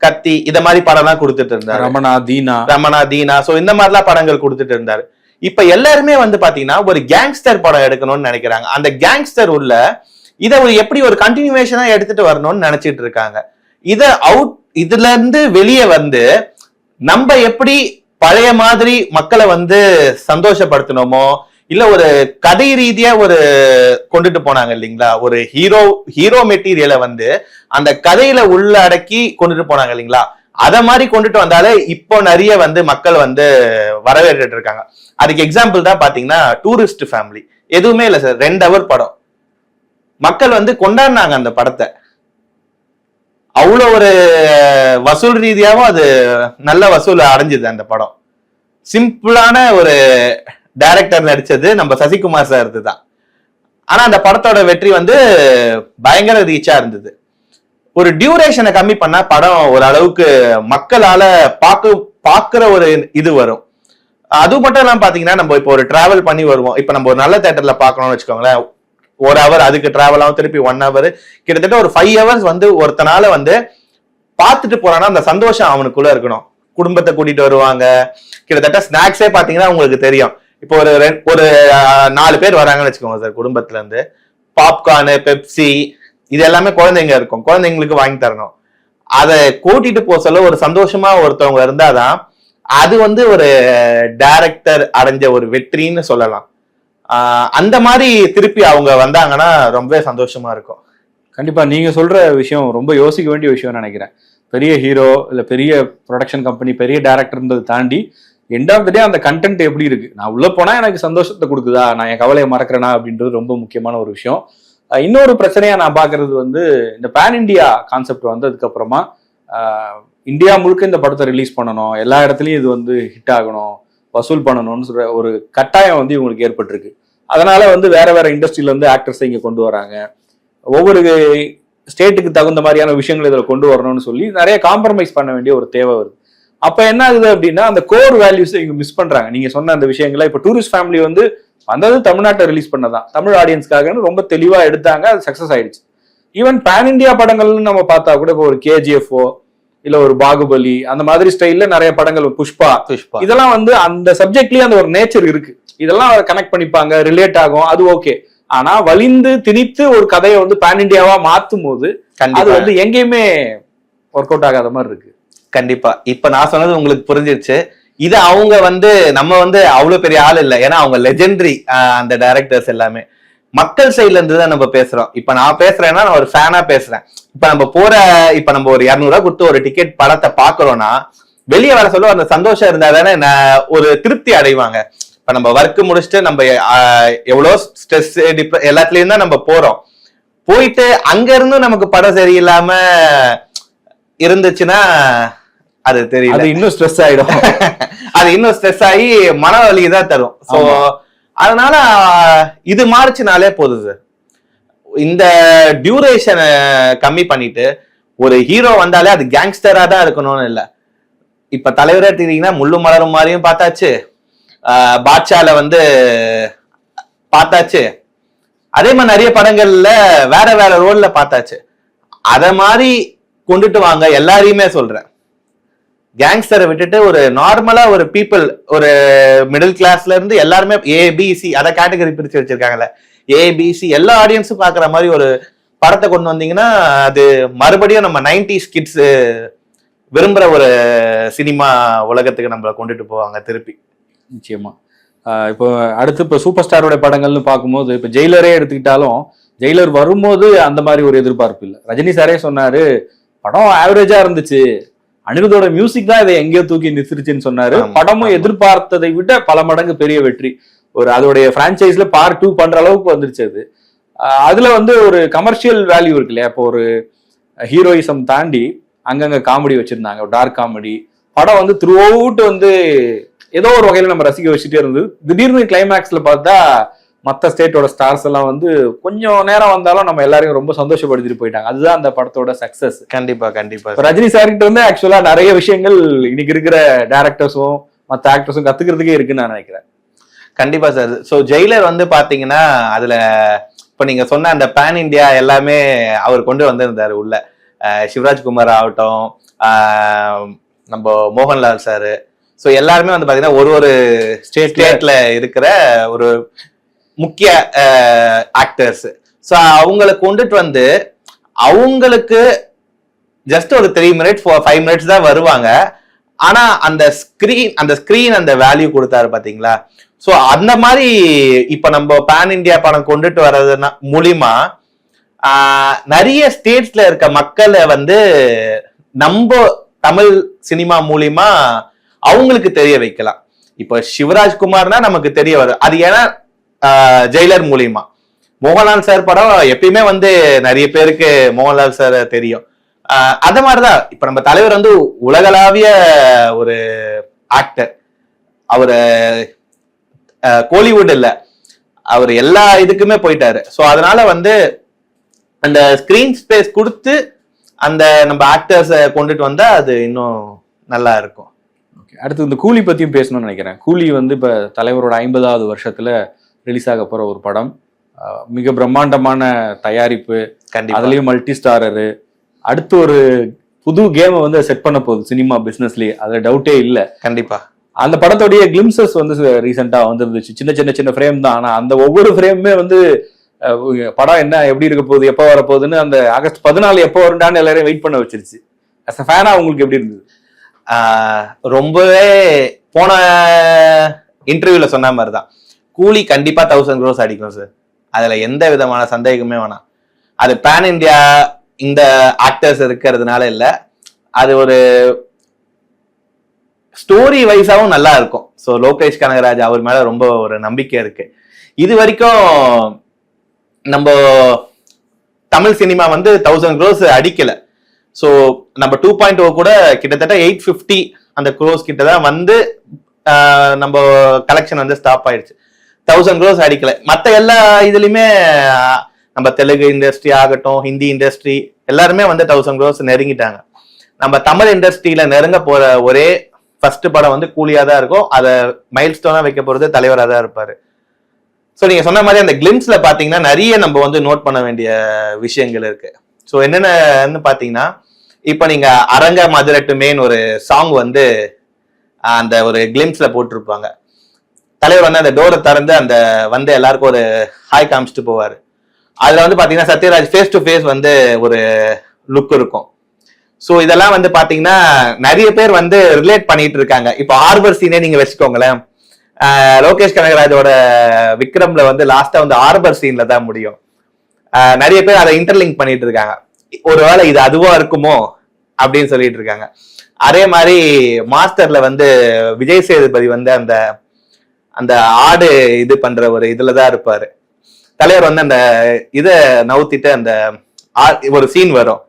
கத்தி இத மாதிரி படம்லாம் கொடுத்துட்டு இருந்தாரு. ரமணா தீனா. ரமணா தீனா சோ இந்த மாதிரிலாம் படங்கள் கொடுத்துட்டு இருந்தாரு. இப்ப எல்லாருமே வந்து பாத்தீங்கன்னா ஒரு கேங்ஸ்டர் படம் எடுக்கணும்னு நினைக்கிறாங்க. அந்த கேங்ஸ்டர் உள்ள இதை ஒரு எப்படி ஒரு கண்டினியூவேஷனா எடுத்துட்டு வரணும்னு நினைச்சிட்டு இருக்காங்க. இத அவுட் இதுல இருந்து வெளியே வந்து நம்ம எப்படி பழைய மாதிரி மக்களை வந்து சந்தோஷப்படுத்தணுமோ இல்ல ஒரு கதை ரீதியா ஒரு கொண்டுட்டு போனாங்க இல்லைங்களா? ஒரு ஹீரோ ஹீரோ மெட்டீரியலை வந்து அந்த கதையில உள்ள அடக்கி கொண்டுட்டு போனாங்க இல்லைங்களா? அதை மாதிரி கொண்டுட்டு வந்தாலே இப்போ நிறைய வந்து மக்கள் வந்து வரவேற்றுட்டு இருக்காங்க அதுக்கு எக்ஸாம்பிள் தான் பாத்தீங்கன்னா டூரிஸ்ட் ஃபேமிலி எதுவுமே இல்லை சார் ரெண்டு அவர் படம். மக்கள் வந்து கொண்டாடினாங்க அந்த படத்தை. அவ்வளோ ஒரு வசூல் ரீதியாகவும் அது நல்ல வசூல் அடைஞ்சிது அந்த படம். சிம்பிளான ஒரு டைரக்டர் நடிச்சது நம்ம சசிகுமார் சார் தான். ஆனா அந்த படத்தோட வெற்றி வந்து பயங்கர ரீச்சா இருந்தது. ஒரு டியூரேஷனை கம்மி பண்ணா படம் ஒரு அளவுக்கு மக்களால பார்க்க பார்க்குற ஒரு இது வரும். அது மட்டும் இல்லாமல் பாத்தீங்கன்னா நம்ம இப்போ ஒரு டிராவல் பண்ணி வருவோம். இப்போ நம்ம ஒரு நல்ல தேட்டர்ல பார்க்கணும்னு வச்சுக்கோங்களேன். ஒரு ஹவர் அதுக்கு டிராவல் ஆகும் திருப்பி ஒன் ஹவர் கிட்டத்தட்ட ஒரு ஃபைவ் ஹவர்ஸ் வந்து ஒருத்தனால வந்து பார்த்துட்டு போறான்னா அந்த சந்தோஷம் அவனுக்குள்ள இருக்கணும். குடும்பத்தை கூட்டிட்டு வருவாங்க. கிட்டத்தட்ட ஸ்நாக்ஸே பாத்தீங்கன்னா உங்களுக்கு தெரியும். இப்போ ஒரு ஒரு நாலு பேர் வராங்கன்னு வச்சுக்கோங்க சார் குடும்பத்துல இருந்து பாப்கார்னு பெப்சி இது எல்லாமே குழந்தைங்க இருக்கும். குழந்தைங்களுக்கு வாங்கி தரணும். அதை கூட்டிட்டு போக சொல்ல ஒரு சந்தோஷமா ஒருத்தவங்க இருந்தாதான் அது வந்து ஒரு டைரக்டர் அடைஞ்ச ஒரு வெற்றின்னு சொல்லலாம். அந்த மாதிரி திருப்பி அவங்க வந்தாங்கன்னா ரொம்பவே சந்தோஷமா இருக்கும். கண்டிப்பா நீங்க சொல்ற விஷயம் ரொம்ப யோசிக்க வேண்டிய விஷயம் நினைக்கிறேன். பெரிய ஹீரோ இல்ல பெரிய ப்ரொடக்ஷன் கம்பெனி பெரிய டேரக்டர்ன்றது தாண்டி எண்ட் ஆஃப் த டே அந்த கண்டென்ட் எப்படி இருக்கு? நான் உள்ள போனா எனக்கு சந்தோஷத்தை கொடுக்குதா? நான் என் கவலையை மறக்கிறேனா? அப்படின்றது ரொம்ப முக்கியமான ஒரு விஷயம். இன்னொரு பிரச்சனையா நான் பாக்குறது வந்து இந்த பேன் இண்டியா கான்செப்ட் வந்ததுக்கு அப்புறமா இந்தியா முழுக்க இந்த படத்தை ரிலீஸ் பண்ணணும். எல்லா இடத்துலயும் இது வந்து ஹிட் ஆகணும் வசூல் பண்ணணும்னு சொல்ற ஒரு கட்டாயம் வந்து இவங்களுக்கு ஏற்பட்டிருக்கு. அதனால வந்து வேற வேற இண்டஸ்ட்ரியில இருந்து ஆக்டர்ஸ் இங்க கொண்டு வராங்க. ஒவ்வொரு ஸ்டேட்டுக்கு தகுந்த மாதிரியான விஷயங்கள் இதில் கொண்டு வரணும்னு சொல்லி நிறைய காம்ப்ரமைஸ் பண்ண வேண்டிய ஒரு தேவை வருது. அப்ப என்ன ஆகுது அப்படின்னா அந்த கோர் வேல்யூஸ் இவங்க மிஸ் பண்றாங்க. நீங்க சொன்ன அந்த விஷயங்களை இப்ப டூரிஸ்ட் ஃபேமிலி வந்து வந்தது தமிழ்நாட்டை ரிலீஸ் பண்ணதான். தமிழ் ஆடியன்ஸ்க்காகன்னு ரொம்ப தெளிவா எடுத்தாங்க அது சக்சஸ் ஆயிடுச்சு. ஈவன் பேன் இந்தியா படங்கள்னு நம்ம பார்த்தா கூட இப்போ ஒரு கேஜிஎஃப்ஓ இல்ல ஒரு பாகுபலி அந்த மாதிரி ஸ்டைல்ல நிறைய படங்கள் புஷ்பா. புஷ்பா. இதெல்லாம் வந்து அந்த சப்ஜெக்ட்லயே அந்த ஒரு நேச்சர் இருக்கு. இதெல்லாம் கனெக்ட் பண்ணிப்பாங்க ரிலேட் ஆகும் அது ஓகே ஆனா வலிந்து திணித்து ஒரு கதையை வந்து பேன் இந்தியாவா மாத்தும் போது அது வந்து எங்கேயுமே ஒர்க் அவுட் ஆகாத மாதிரி இருக்கு. கண்டிப்பா. இப்ப நான் சொன்னது உங்களுக்கு புரிஞ்சிருச்சு. இது அவங்க வந்து நம்ம வந்து அவ்வளவு பெரிய ஆள் இல்லை. ஏன்னா அவங்க லெஜெண்டரி அந்த டைரக்டர்ஸ் எல்லாமே. மக்கள் சைட்ல இருந்து தான் நம்ம பேசுறோம். இப்ப நான் பேசுறேன்னா நான் ஒரு ஃபேனா பேசுறேன். இப்ப நம்ம போற இப்ப நம்ம ஒரு இரநூறுவா கொடுத்து ஒரு டிக்கெட் படத்தை பாக்குறோம்னா வெளியே வர சொல்ல அந்த சந்தோஷம் இருந்தா தானே நான் ஒரு திருப்தி அடைவாங்க. இப்ப நம்ம ஒர்க் முடிச்சுட்டு நம்ம எவ்வளோ எவ்வளவு ஸ்ட்ரெஸ் எல்லாத்துலயும் தான் நம்ம போறோம். போயிட்டு அங்க இருந்தும் நமக்கு படம் சரியில்லாம இருந்துச்சுன்னா அது தெரியல. அது இன்னும் ஸ்ட்ரெஸ் ஆயிடும். [laughs] அது இன்னும் ஸ்ட்ரெஸ் ஆகி மன வலி தான் தரும். ஆமா. அதனால இது மாறுச்சுனாலே போதும் சார் இந்த டியூரேஷனை கம்மி பண்ணிட்டு ஒரு ஹீரோ வந்தாலே அது கேங்ஸ்டரா தான் இருக்கணும்னு இல்ல. இப்ப தலைவரா எடுத்துக்கிட்டீங்கன்னா முள்ளு மலரும் மாதிரியும் பார்த்தாச்சு. பாட்ஷால வந்து பார்த்தாச்சு. அதே மாதிரி நிறைய படங்கள்ல வேற வேற ரோல்ல பார்த்தாச்சு. அத மாதிரி கொண்டுட்டு வாங்க எல்லாரையுமே சொல்றேன். கேங்ஸ்டரை விட்டுட்டு ஒரு நார்மலா ஒரு பீப்புள் ஒரு மிடில் கிளாஸ்ல இருந்து எல்லாருமே ஏபிசி அதை கேட்டகரி பிரிச்சு வச்சிருக்காங்கல்ல. ஏபிசி எல்லா ஆடியன்ஸும் பாக்குற மாதிரி ஒரு படத்தை கொண்டு வந்தீங்கன்னா அது மறுபடியும் நம்ம நைன்டிஸ் கிட்ஸ் விரும்புற ஒரு சினிமா உலகத்துக்கு நம்மளை கொண்டுட்டு போவாங்க திருப்பி. நிச்சயமா. இப்போ அடுத்து இப்போ சூப்பர் ஸ்டாரோட படங்கள்னு பார்க்கும்போது இப்போ ஜெயிலரே எடுத்துக்கிட்டாலும் ஜெயிலர் வரும்போது அந்த மாதிரி ஒரு எதிர்பார்ப்பு இல்லை. ரஜினி சாரே சொன்னாரு படம் ஆவரேஜா இருந்துச்சு. அனிருத்தோட மியூசிக் தான் இதை எங்கேயோ தூக்கி நிறுத்திருச்சுன்னு சொன்னாரு. படமும். எதிர்பார்த்ததை விட பல மடங்கு பெரிய வெற்றி. ஒரு அதோடைய பிரான்ச்சைஸ்ல பார்ட் டூ பண்ற அளவுக்கு வந்துருச்சு அது. அதுல வந்து ஒரு கமர்ஷியல் வேல்யூ இருக்கு இல்லையா? இப்போ ஒரு ஹீரோயிசம் தாண்டி அங்கங்க காமெடி வச்சிருந்தாங்க. டார்க் காமெடி படம் வந்து த்ரூ அவுட் வந்து ஏதோ ஒரு வகையில நம்ம ரசிக்க வச்சுட்டே இருந்தது. திடீர்னு கிளைமேக்ஸ்ல பார்த்தா மத்த ஸ்டேட்டோட ஸ்டார்ஸ் எல்லாம் வந்து கொஞ்சம் நேரம் வந்தாலும் நம்ம எல்லாரையும் ரொம்ப சந்தோஷப்படுத்திட்டு போயிட்டாங்க. அதுதான் அந்த படத்தோட சக்சஸ் கண்டிப்பா கண்டிப்பா. ரஜினி சார்கிட்ட வந்து ஆக்சுவலா நிறைய விஷயங்கள் இன்னைக்கு இருக்கிற டேரக்டர்ஸும் மத்த ஆக்டர்ஸும் கத்துக்கிறதுக்கே இருக்குன்னு நான் நினைக்கிறேன். கண்டிப்பா சார் சோ ஜெயிலர் வந்து பாத்தீங்கன்னா அதுல இப்ப நீங்க சொன்ன அந்த பேன் இந்தியா எல்லாமே அவர் கொண்டு வந்திருந்தாரு உள்ள. சிவராஜ் குமார் ஆகட்டும் நம்ம மோகன்லால் சார் சோ எல்லாருமே வந்து பாத்தீங்கன்னா ஒரு ஒரு ஸ்டேட்ல இருக்கிற ஒரு முக்கிய ஆக்டர்ஸ் ஸோ அவங்களை கொண்டுட்டு வந்து அவங்களுக்கு ஜஸ்ட் ஒரு த்ரீ மினிட்ஸ் ஃபைவ் மினிட்ஸ் தான் வருவாங்க. ஆனா அந்த ஸ்கிரீன் அந்த ஸ்கிரீன் அந்த வேல்யூ கொடுத்தாரு பாத்தீங்களா? ஸோ அந்த மாதிரி இப்ப நம்ம பேன் இந்தியா படம் கொண்டுட்டு வர்றதுனா மூலியமா நிறைய ஸ்டேட்ஸ்ல இருக்க மக்களை வந்து நம்ம தமிழ் சினிமா மூலியமா அவங்களுக்கு தெரிய வைக்கலாம். இப்போ சிவராஜ் குமார்னா நமக்கு தெரிய வரும். அது ஏன்னா ஜெயிலர் மூலியமா. மோகன்லால் சார் படம் எப்பயுமே வந்து நிறைய பேருக்கு மோகன்லால் சார் தெரியும். ஆஹ், மாதிரிதான் இப்ப நம்ம தலைவர் வந்து உலகளாவிய ஒரு ஆக்டர் அவரு கோலிவுட் இல்ல. அவர் எல்லா இதுக்குமே போயிட்டாரு. ஸோ அதனால வந்து அந்த ஸ்கிரீன் ஸ்பேஸ் கொடுத்து அந்த நம்ம ஆக்டர்ஸை கொண்டுட்டு வந்தா அது இன்னும் நல்லா இருக்கும். ஓகே அடுத்து இந்த கூலி பத்தியும் பேசணும்னு நினைக்கிறேன். கூலி வந்து இப்ப தலைவரோட ஐம்பதாவது வருஷத்துல ரிலீஸ் ஆக போற ஒரு படம். மிக பிரம்மாண்டமான தயாரிப்பு. கண்டிப்பா. அதுலயும் மல்டி ஸ்டாரரு அடுத்து ஒரு புது கேமை வந்து செட் பண்ண போகுது சினிமா பிசினஸ்லயே அதுல டவுட்டே இல்ல. கண்டிப்பா. அந்த படத்தோடைய கிளிம்சஸ் வந்து ரீசெண்டா வந்துருந்துச்சு. சின்ன சின்ன சின்ன ஃப்ரேம் தான். ஆனா அந்த ஒவ்வொரு ஃப்ரேமுமே வந்து படம் என்ன எப்படி இருக்க போகுது எப்போ வர போகுதுன்னு அந்த ஆகஸ்ட் பதினாலு எப்போ வருண்டான்னு எல்லாரையும் வெயிட் பண்ண வச்சிருச்சு. அஸ் அ ஃபேனா உங்களுக்கு எப்படி இருந்தது? ரொம்பவே போன இன்டர்வியூல சொன்ன மாதிரி தான் கூலி கண்டிப்பா தௌசண்ட் க்ரோஸ் அடிக்கும் சார் அதுல எந்த விதமான சந்தேகமே வேணாம். அது பேன் இந்தியா இந்த ஆக்டர்ஸ் இருக்கிறதுனால இல்ல. அது ஒரு ஸ்டோரி வைஸாவும் நல்லா இருக்கும். ஸோ லோகேஷ் கனகராஜ் அவர் மேல ரொம்ப ஒரு நம்பிக்கை இருக்கு. இது வரைக்கும் நம்ம தமிழ் சினிமா வந்து தௌசண்ட் க்ரோஸ் அடிக்கல. ஸோ நம்ம டூ பாயிண்ட் ஓ கூட கிட்டத்தட்ட எயிட் ஃபிஃப்டி அந்த க்ரோஸ் கிட்ட தான் வந்து நம்ம கலெக்ஷன் வந்து ஸ்டாப் ஆயிடுச்சு. தௌசண்ட் க்ரோஸ் அடிக்கல. மற்ற எல்லா இதுலயுமே நம்ம தெலுங்கு இண்டஸ்ட்ரி ஆகட்டும் ஹிந்தி இண்டஸ்ட்ரி எல்லாருமே வந்து தௌசண்ட் க்ரோஸ் நெருங்கிட்டாங்க. நம்ம தமிழ் இண்டஸ்ட்ரியில நெருங்க போற ஒரே ஃபர்ஸ்ட் படம் வந்து கூலியா தான் இருக்கும். அதை மைல் ஸ்டோனா வைக்க போறது தலைவரா தான் இருப்பாரு. ஸோ நீங்க சொன்ன மாதிரி அந்த கிளிம்ஸ்ல பாத்தீங்கன்னா நிறைய நம்ம வந்து நோட் பண்ண வேண்டிய விஷயங்கள் இருக்கு. ஸோ என்னென்னு பாத்தீங்கன்னா இப்போ நீங்க அரங்க மதுரட்டுமேன்னு ஒரு சாங் வந்து அந்த ஒரு கிளிம்ஸ்ல போட்டிருப்பாங்க. தலைவர் வந்து அந்த டோரை திறந்து அந்த வந்து எல்லாருக்கும் ஒரு ஹாய் காமிச்சிட்டு போவார். அதில் வந்து பார்த்தீங்கன்னா சத்யராஜ் ஃபேஸ் டு ஃபேஸ் வந்து ஒரு லுக் இருக்கும். ஸோ இதெல்லாம் வந்து பார்த்தீங்கன்னா நிறைய பேர் வந்து ரிலேட் பண்ணிட்டு இருக்காங்க. இப்போ ஆர்பர் சீனே நீங்கள் வச்சுக்கோங்களேன். லோகேஷ் கனகராஜோட விக்ரம்ல வந்து லாஸ்டா வந்து ஆர்பர் சீன்ல தான் முடியும். நிறைய பேர் அதை இன்டர்லிங்க் பண்ணிட்டு இருக்காங்க. ஒருவேளை இது அதுவா இருக்குமோ அப்படின்னு சொல்லிட்டு இருக்காங்க. அதே மாதிரி மாஸ்டர்ல வந்து விஜய் சேதுபதி வந்து அந்த அந்த ஆடு இது பண்ற ஒரு இதுலதான் இருப்பாரு. தலைவர் வந்து அந்த இத நவுத்திட்டு அந்த ஒரு சீன் வரும்.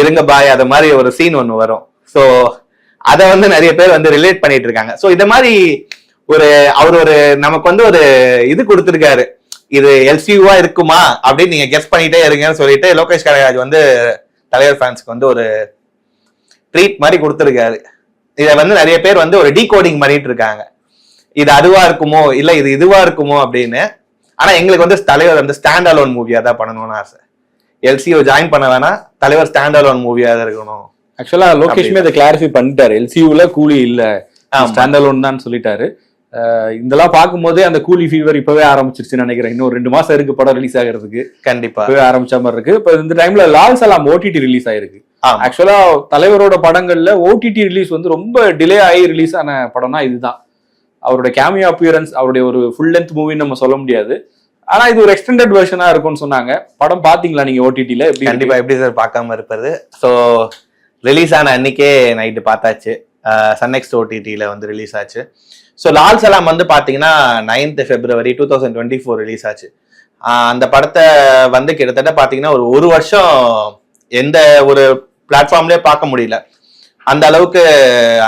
இருங்க பாய் அது மாதிரி ஒரு சீன் ஒண்ணு வரும். சோ அத வந்து நிறைய பேர் வந்து ரிலேட் பண்ணிட்டு இருக்காங்க. சோ இந்த மாதிரி ஒரு அவர் ஒரு நமக்கு வந்து ஒரு இது கொடுத்துருக்காரு. இது எல்சியூவா இருக்குமா அப்படின்னு நீங்க கெஸ் பண்ணிட்டே இருங்கன்னு சொல்லிட்டு லோகேஷ் கனகராஜ் வந்து தலைவர் ஃபேன்ஸ்க்கு வந்து ஒரு ட்ரீட் மாதிரி கொடுத்துருக்காரு. இதை வந்து நிறைய பேர் வந்து ஒரு டீகோடிங் பண்ணிட்டு இருக்காங்க. இது அதுவா இருக்குமோ? இல்ல இது இதுவா இருக்குமோ அப்படின்னு. ஆனா எங்களுக்கு வந்து தலைவர் வந்து ஸ்டாண்ட் அலோன் மூவியா தான் பண்ணணும்னு ஆசை. எல்சிஓ ஜாயின் பண்ண வேணாம். தலைவர் ஸ்டாண்ட் அலோன் மூவியா தான் இருக்கணும். ஆக்சுவலா லோகேஷ்மே இதை கிளாரிஃபை பண்ணிட்டாரு. எல்சியூல கூலி இல்ல. ஸ்டாண்ட் அலோன் தான் சொல்லிட்டாரு. இதெல்லாம் பார்க்கும்போதே அந்த கூலி ஃபீவர் இப்பவே ஆரம்பிச்சிருச்சுன்னு நினைக்கிறேன். இன்னும் ரெண்டு மாசம் இருக்கு படம் ரிலீஸ் ஆகிறதுக்கு. கண்டிப்பா. இப்பவே ஆரம்பிச்ச மாதிரி இருக்கு. இப்ப இந்த டைம்ல லால் சலாம் ஓடிடி ரிலீஸ் ஆயிருக்கு. ஆக்சுவலா தலைவரோட படங்கள்ல ஓடிடி ரிலீஸ் வந்து ரொம்ப டிலே ஆகி ரிலீஸ் ஆன படம்னா இதுதான். அவருடைய கேமியோ அப்பியரன்ஸ் அவருடைய ஒரு ஃபுல் லென்த் மூவின்னு நம்ம சொல்ல முடியாது. ஆனா இது ஒரு எக்ஸ்டெண்டட் வெர்ஷனா இருக்கும்னு சொன்னாங்க. படம் பாத்தீங்களா நீங்க ஓடிடில எப்படி? கண்டிப்பா எப்படி சார் பார்க்காம இருப்பது? ஸோ ரிலீஸ் ஆன அன்னைக்கே நைட்டு பார்த்தாச்சு. சன்னெக்ஸ்ட் ஓடிடியில் வந்து ரிலீஸ் ஆச்சு. ஸோ லால் சலாம் வந்து பார்த்தீங்கன்னா ninth February two thousand twenty four release ஆச்சு அந்த படத்தை வந்து கிட்டத்தட்ட பார்த்தீங்கன்னா ஒரு ஒரு வருஷம் எந்த ஒரு பிளாட்ஃபார்ம்லேயே பார்க்க முடியல. அந்த அளவுக்கு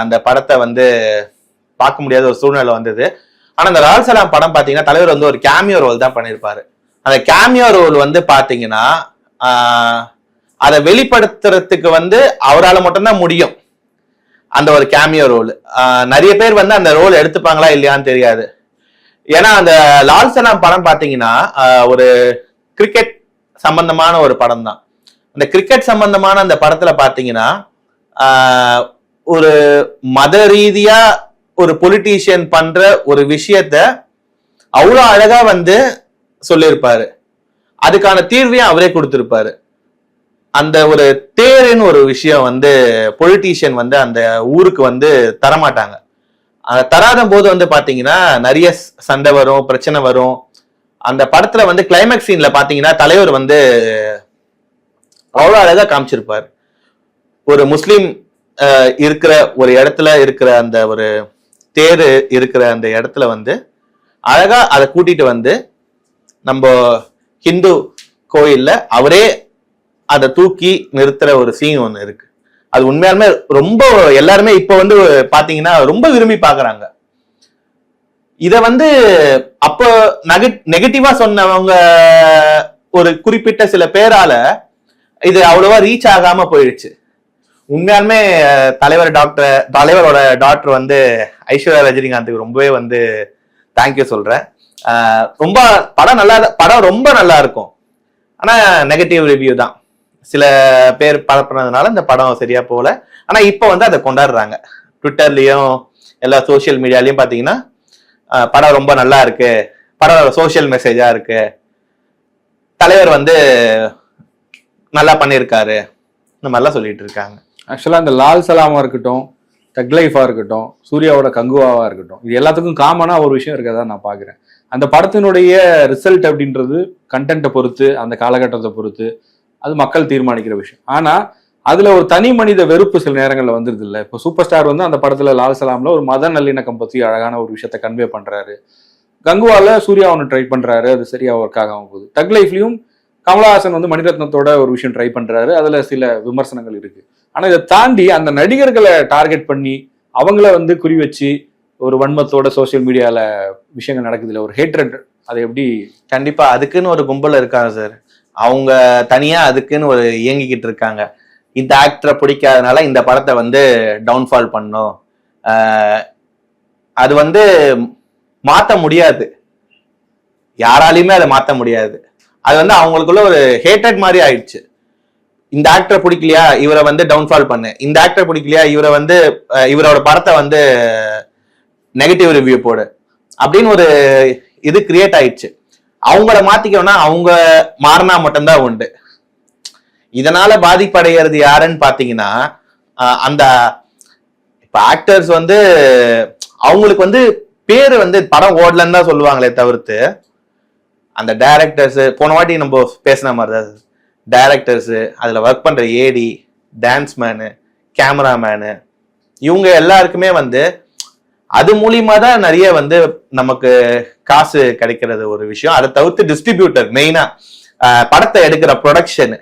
அந்த படத்தை வந்து பார்க்க முடியாத ஒரு சூழ்நிலை வந்தது. ஆனா அந்த லால் சலாம் படம் பார்த்தீங்கன்னா தலைவர் வந்து ஒரு கேமியோ ரோல் தான் பண்ணியிருப்பாரு. அந்த கேமியோ ரோல் வந்து பார்த்தீங்கன்னா அதை வெளிப்படுத்துறதுக்கு வந்து அவரால் மட்டும்தான் முடியும். அந்த ஒரு கேமியோ ரோல் நிறைய பேர் வந்து அந்த ரோல் எடுத்துப்பாங்களா இல்லையான்னு தெரியாது. ஏன்னா அந்த லால் சலாம் படம் பார்த்தீங்கன்னா ஒரு கிரிக்கெட் சம்பந்தமான ஒரு படம் தான். அந்த கிரிக்கெட் சம்பந்தமான அந்த படத்துல பார்த்தீங்கன்னா ஒரு மத ரீதியா ஒரு பொலிட்டீஷியன் பண்ற ஒரு விஷயத்த அவ்வளோ அழகா வந்து சொல்லியிருப்பாரு. அதுக்கான தீர்வையும் அவரே கொடுத்திருப்பாரு. அந்த ஒரு தேருன்னு ஒரு விஷயம் வந்து பொலிட்டீஷியன் வந்து அந்த ஊருக்கு வந்து தரமாட்டாங்க. தராத போது வந்து பாத்தீங்கன்னா நிறைய சண்டை வரும் பிரச்சனை வரும். அந்த படத்துல வந்து கிளைமேக்ஸ் சீன்ல பாத்தீங்கன்னா தலைவர் வந்து அவ்வளோ அழகா காமிச்சிருப்பார். ஒரு முஸ்லீம் இருக்கிற ஒரு இடத்துல இருக்கிற அந்த ஒரு தேர் இருக்கிற அந்த இடத்துல வந்து அழகா அதை கூட்டிட்டு வந்து நம்ம ஹிந்து கோயில்ல அவரே அதை தூக்கி நிறுத்துற ஒரு சீன் ஒன்று இருக்கு. அது உண்மையாலுமே ரொம்ப எல்லாருமே இப்ப வந்து பாத்தீங்கன்னா ரொம்ப விரும்பி பாக்குறாங்க. இத வந்து அப்போ நெகட்டிவா சொன்னவங்க ஒரு குறிப்பிட்ட சில பேரால இது அவ்வளவா ரீச் ஆகாம போயிடுச்சு. உண்மையாலுமே தலைவர் டாக்டர் தலைவரோட டாக்டர் வந்து ஐஸ்வர்யா ரஜினிகாந்துக்கு ரொம்பவே வந்து தேங்க்யூ சொல்றேன். ரொம்ப படம் நல்லா படம் ரொம்ப நல்லா இருக்கும். ஆனா நெகட்டிவ் ரிவ்யூ தான். சில பேர் பரப்புனதுனால இந்த படம் சரியா போகல. ஆனா இப்போ வந்து அதை கொண்டாடுறாங்க. ட்விட்டர்லயும் எல்லா சோஷியல் மீடியாலையும் பாத்தீங்கன்னா படம் ரொம்ப நல்லா இருக்கு. படம் சோஷியல் மெசேஜா இருக்கு. தலைவர் வந்து நல்லா பண்ணியிருக்காரு. இந்த மாதிரிலாம் சொல்லிட்டு இருக்காங்க. ஆக்சுவலாக இந்த லால் சலாமாக இருக்கட்டும் தக்லைஃபாக இருக்கட்டும் சூர்யாவோட கங்குவாவாக இருக்கட்டும் இது எல்லாத்துக்கும் காமனாக ஒரு விஷயம் இருக்கிறதா நான் பார்க்குறேன். அந்த படத்தினுடைய ரிசல்ட் அப்படின்றது கண்டென்ட்டை பொறுத்து அந்த காலகட்டத்தை பொறுத்து அது மக்கள் தீர்மானிக்கிற விஷயம். ஆனால் அதில் ஒரு தனி மனித வெறுப்பு சில நேரங்களில் வந்துருது இல்லை. இப்போ சூப்பர் ஸ்டார் வந்து அந்த படத்தில் லால் சலாமில் ஒரு மத நல்லிணக்கம் பற்றி அழகான ஒரு விஷயத்த கன்வே பண்ணுறாரு கங்குவால சூர்யா ஒன்று ட்ரை பண்ணுறாரு அது சரியாக ஒர்க் ஆகாம போகுது. தக் லைஃப்லையும் கமலஹாசன் வந்து மணிரத்னத்தோட ஒரு விஷயம் ட்ரை பண்ணுறாரு அதில் சில விமர்சனங்கள் இருக்குது ஆனா இதை தாண்டி அந்த நடிகர்களை டார்கெட் பண்ணி அவங்கள வந்து குறி வச்சு ஒரு வன்மத்தோட சோஷியல் மீடியால விஷயங்கள் நடக்குது இல்லை ஒரு ஹேட்ரட் அதை எப்படி கண்டிப்பா அதுக்குன்னு ஒரு கும்பல் இருக்காங்க சார் அவங்க தனியா அதுக்குன்னு ஒரு இயங்கிக்கிட்டு இருக்காங்க. இந்த ஆக்டரை பிடிக்காதனால இந்த படத்தை வந்து டவுன்ஃபால் பண்ணும். அது வந்து மாற்ற முடியாது. யாராலையுமே அதை மாற்ற முடியாது. அது வந்து அவங்களுக்குள்ள ஒரு ஹேட்டட் மாதிரி ஆயிடுச்சு. இந்த ஆக்டரை பிடிக்கலையா? இவரை வந்து டவுன்ஃபால் பண்ணு. இந்த ஆக்டரை பிடிக்கலையா? இவரை வந்து இவரோட படத்தை வந்து நெகட்டிவ் ரிவ்யூ போடு. அப்படின்னு ஒரு இது கிரியேட் ஆயிடுச்சு. அவங்கள மாத்திக்கணும்னா அவங்க மாறினா மட்டும்தான் உண்டு. இதனால பாதிப்படைகிறது யாருன்னு பாத்தீங்கன்னா அந்த இப்ப ஆக்டர்ஸ் வந்து அவங்களுக்கு வந்து பேரு வந்து படம் ஓடலன்னு தான் சொல்லுவாங்களே தவிர்த்து அந்த டைரக்டர்ஸ் போன வாட்டி நம்ம பேசின மாதிரி தான் டைரக்டர்ஸு அதில் ஒர்க் பண்ணுற ஏடி டான்ஸ் மேனு கேமராமேனு இவங்க எல்லாருக்குமே வந்து அது மூலியமா தான் நிறைய வந்து நமக்கு காசு கிடைக்கிறது ஒரு விஷயம். அதை தவிர்த்து டிஸ்ட்ரிபியூட்டர் மெயினா படத்தை எடுக்கிற ப்ரொடக்ஷன்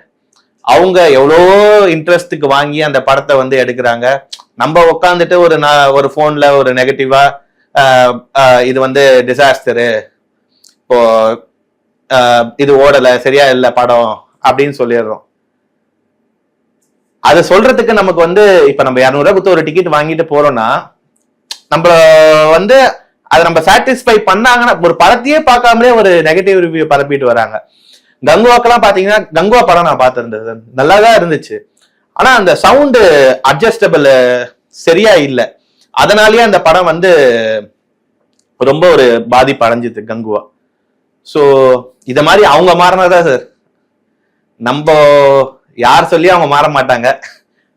அவங்க எவ்வளோ இன்ட்ரெஸ்ட்டுக்கு வாங்கி அந்த படத்தை வந்து எடுக்கிறாங்க. நம்ம உட்காந்துட்டு ஒரு நா- ஒரு ஃபோனில் ஒரு நெகட்டிவா இது வந்து டிசாஸ்டரு இப்போ இது ஓடலை சரியா இல்லை படம் அப்படின்னு சொல்லிடுறோம். அதை சொல்றதுக்கு நமக்கு வந்து இப்ப நம்ம இரநூறுவா கொடுத்து ஒரு டிக்கெட் வாங்கிட்டு போறோம்னா நம்ம வந்து அதை நம்ம சாட்டிஸ்ஃபை பண்ணாங்கன்னா ஒரு படத்தையே பார்க்காமலே ஒரு நெகட்டிவ் ரிவ்யூ பரப்பிட்டு வராங்க. கங்குவாக்கெல்லாம் பாத்தீங்கன்னா கங்குவா படம் நான் பார்த்துருந்தது. நல்லா தான் இருந்துச்சு. ஆனா அந்த சவுண்டு அட்ஜஸ்டபிள் சரியா இல்லை. அதனாலயே அந்த படம் வந்து ரொம்ப ஒரு பாதிப்பு அடைஞ்சது கங்குவா. ஸோ இதை மாதிரி அவங்க மாறினதா சார் நம்ம யார் சொல்லி அவங்க மாற மாட்டாங்க.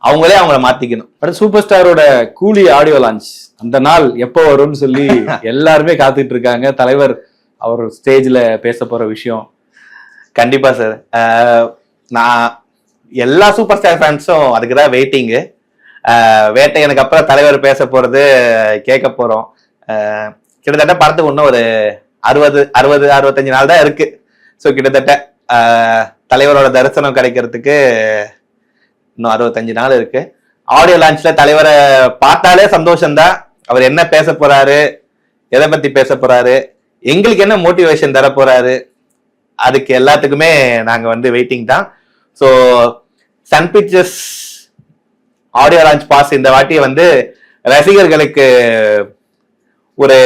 அவங்களே அவங்கள மாத்திக்கணும். அடுத்து சூப்பர் ஸ்டாரோட கூலி ஆடியோ லான்ச் அந்த நாள் எப்போ வரும்னு சொல்லி [laughs] எல்லாருமே காத்துட்டு இருக்காங்க. தலைவர் அவர் ஸ்டேஜ்ல பேச போற விஷயம். கண்டிப்பா சார் நான் எல்லா சூப்பர் ஸ்டார் ஃபேன்ஸும் அதுக்கு தான் வெயிட்டிங்கு வேட்டையனுக்கு அப்புறம் தலைவர் பேச போறது கேட்க போறோம். அஹ், கிட்டத்தட்ட படத்துக்கு இன்னும் ஒரு அறுபது அறுபது அறுபத்தஞ்சு நாள் தான் இருக்கு. ஸோ கிட்டத்தட்ட தலைவரோட தரிசனம் கிடைக்கிறதுக்கு இன்னும் அறுபத்தஞ்சு நாள் இருக்கு. ஆடியோ லான்ச்ல தலைவரை பார்த்தாலே சந்தோஷம்தான். அவர் என்ன பேச போறாரு எதை பத்தி பேச போறாரு எங்களுக்கு என்ன மோட்டிவேஷன் தர போறாரு அதுக்கு எல்லாத்துக்குமே நாங்க வந்து வெயிட்டிங் தான். So Sun Pictures audio launch pass இந்த வாட்டி வந்து ரசிகர்களுக்கு ஒரு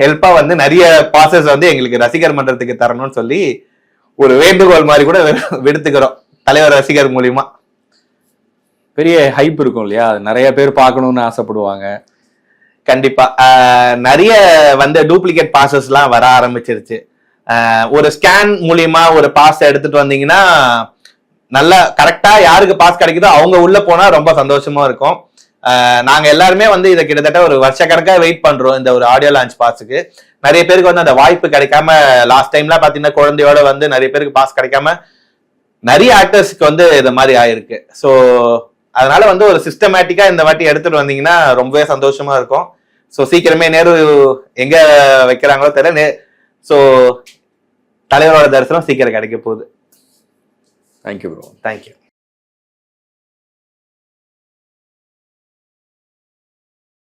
ஹெல்ப்பா வந்து நிறைய பாசஸ் வந்து எங்களுக்கு ரசிகர் மன்றத்துக்கு தரணும்னு சொல்லி ஒரு வேண்டுகோள் மாதிரி கூட [laughs] விடுத்துக்கிறோம் தலைவர் ரசிகர் மூலியமா. பெரிய ஹைப் இருக்கும் இல்லையா? நிறைய பேர் பார்க்கணும்னு ஆசைப்படுவாங்க. கண்டிப்பா. நிறைய வந்து டூப்ளிகேட் பாசஸ்லாம் வர ஆரம்பிச்சிருச்சு. ஒரு ஸ்கேன் மூலியமா ஒரு பாஸ் எடுத்துட்டு வந்தீங்கன்னா நல்லா கரெக்டா யாருக்கு பாஸ் கிடைக்குதோ அவங்க உள்ள போனா ரொம்ப சந்தோஷமா இருக்கும். நாங்க எல்லாருமே வந்து இதை கிட்டத்தட்ட ஒரு வருஷக்கணக்காக வெயிட் பண்றோம் இந்த ஒரு ஆடியோ லான்ச் பாஸுக்கு நிறைய பேருக்கு வந்து அந்த வாய்ப்பு கிடைக்காம லாஸ்ட் டைம்லாம் பாத்தீங்கன்னா குழந்தையோட வந்து நிறைய பேருக்கு பாஸ் கிடைக்காம நிறைய ஆக்டர்ஸ்க்கு வந்து இது மாதிரி ஆயிருக்கு. ஸோ அதனால வந்து ஒரு சிஸ்டமேட்டிக்கா இந்த வாட்டி எடுத்துட்டு வந்தீங்கன்னா ரொம்பவே சந்தோஷமா இருக்கும். ஸோ சீக்கிரமே நேரு எங்க வைக்கிறாங்களோ தெரியல ஸோ தலைவரோட தரிசனம் சீக்கிரம் கிடைக்க போகுது. Thank you bro thank you